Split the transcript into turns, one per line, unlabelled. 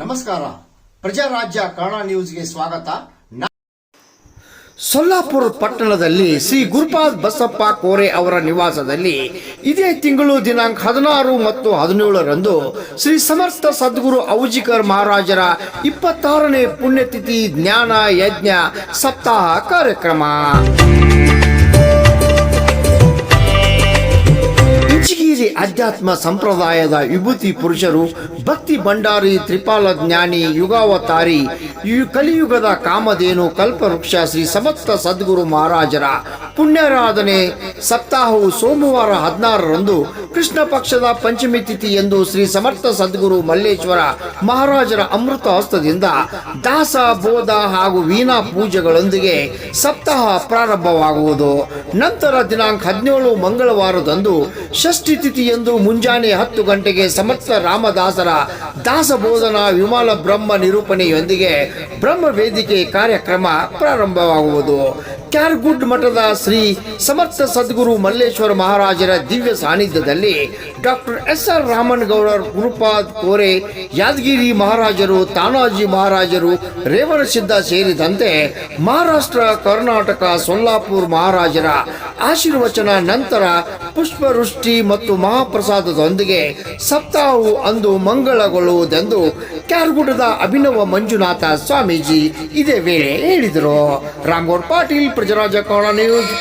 ನಮಸ್ಕಾರ. ಪ್ರಜಾರಾಜ್ಯ ಕನ್ನಡ ನ್ಯೂಸ್ಗೆ ಸ್ವಾಗತ.
ಸೊಲ್ಲಾಪುರ ಪಟ್ಟಣದಲ್ಲಿ ಶ್ರೀ ಗುರುಪಾದ್ ಬಸಪ್ಪ ಕೋರೆ ಅವರ ನಿವಾಸದಲ್ಲಿ ಇದೇ ತಿಂಗಳು ದಿನಾಂಕ ಹದಿನಾರು ಮತ್ತು ಹದಿನೇಳರಂದು ಶ್ರೀ ಸಮರ್ಥ ಸದ್ಗುರು ಔಜಿಕರ್ ಮಹಾರಾಜರ ಇಪ್ಪತ್ತಾರನೇ ಪುಣ್ಯತಿಥಿ ಜ್ಞಾನ ಯಜ್ಞ ಸಪ್ತಾಹ ಕಾರ್ಯಕ್ರಮ. ಇಂಚಿಗೇರಿ ಅಧ್ಯಾತ್ಮ ಸಂಪ್ರದಾಯದ ವಿಭೂತಿ ಪುರುಷರು, ಭಕ್ತಿ ಭಂಡಾರಿ ತ್ರಿಪಾಲ ಜ್ಞಾನಿ ಯುಗಾವತಾರಿ ಕಲಿಯುಗದ ಕಾಮಧೇನು ಕಲ್ಪವೃಕ್ಷ ಶ್ರೀ ಸಮಸ್ತ ಸದ್ಗುರು ಮಹಾರಾಜರ ಪುಣ್ಯಾರಾಧನೆ ಸಪ್ತಾಹವು ಸೋಮವಾರ ಹದಿನಾರರಂದು ಕೃಷ್ಣ ಪಕ್ಷದ ಪಂಚಮಿ ತಿಥಿ ಎಂದು ಶ್ರೀ ಸಮರ್ಥ ಸದ್ಗುರು ಮಲ್ಲೇಶ್ವರ ಮಹಾರಾಜರ ಅಮೃತ ಹಸ್ತದಿಂದ ದಾಸ, ಬೋಧ ಹಾಗೂ ವೀಣಾ ಪೂಜೆಗಳೊಂದಿಗೆ ಸಪ್ತಾಹ ಪ್ರಾರಂಭವಾಗುವುದು. ನಂತರ ದಿನಾಂಕ ಹದಿನೇಳು ಮಂಗಳವಾರದಂದು ಷಷ್ಠಿ ತಿಥಿ ಎಂದು ಮುಂಜಾನೆ ಹತ್ತು ಗಂಟೆಗೆ ಸಮರ್ಥ ರಾಮದಾಸರ ದಾಸಬೋಧನಾ ವಿಮಾಲ ಬ್ರಹ್ಮ ನಿರೂಪಣೆಯೊಂದಿಗೆ ಬ್ರಹ್ಮ ವೇದಿಕೆ ಕಾರ್ಯಕ್ರಮ ಪ್ರಾರಂಭವಾಗುವುದು. ಕ್ಯಾರ್ಗುಡ್ ಮಠದ ಶ್ರೀ ಸಮರ್ಥ ಸದ್ಗುರು ಮಲ್ಲೇಶ್ವರ ಮಹಾರಾಜರ ದಿವ್ಯ ಸಾನ್ನಿಧ್ಯದಲ್ಲಿ doctor S R Raman Goudar Gurupad Kore, Yadagiri ಮಹಾರಾಜರು, ತಾನಾಜಿ ಮಹಾರಾಜರು ರೇವಣಸಿದ್ಧ ಸೇರಿದಂತೆ ಮಹಾರಾಷ್ಟ್ರ, ಕರ್ನಾಟಕ, ಸೊಲ್ಲಾಪುರ್ ಮಹಾರಾಜರ ಆಶೀರ್ವಚನ ನಂತರ ಪುಷ್ಪವೃಷ್ಟಿ ಮತ್ತು ಮಹಾಪ್ರಸಾದದೊಂದಿಗೆ ಸಪ್ತಾಹವು ಅಂದು ಮಂಗಳಗೊಳ್ಳುವುದೆಂದು ಕ್ಯಾರ್ಗುಡದ ಅಭಿನವ ಮಂಜುನಾಥ ಸ್ವಾಮೀಜಿ ಇದೇ ವೇಳೆ ಹೇಳಿದರು. ರಾಮಗೌಡ್ ಪಾಟೀಲ್, ಪ್ರಜರಾಜ ಕೌಡ ನ್ಯೂಸ್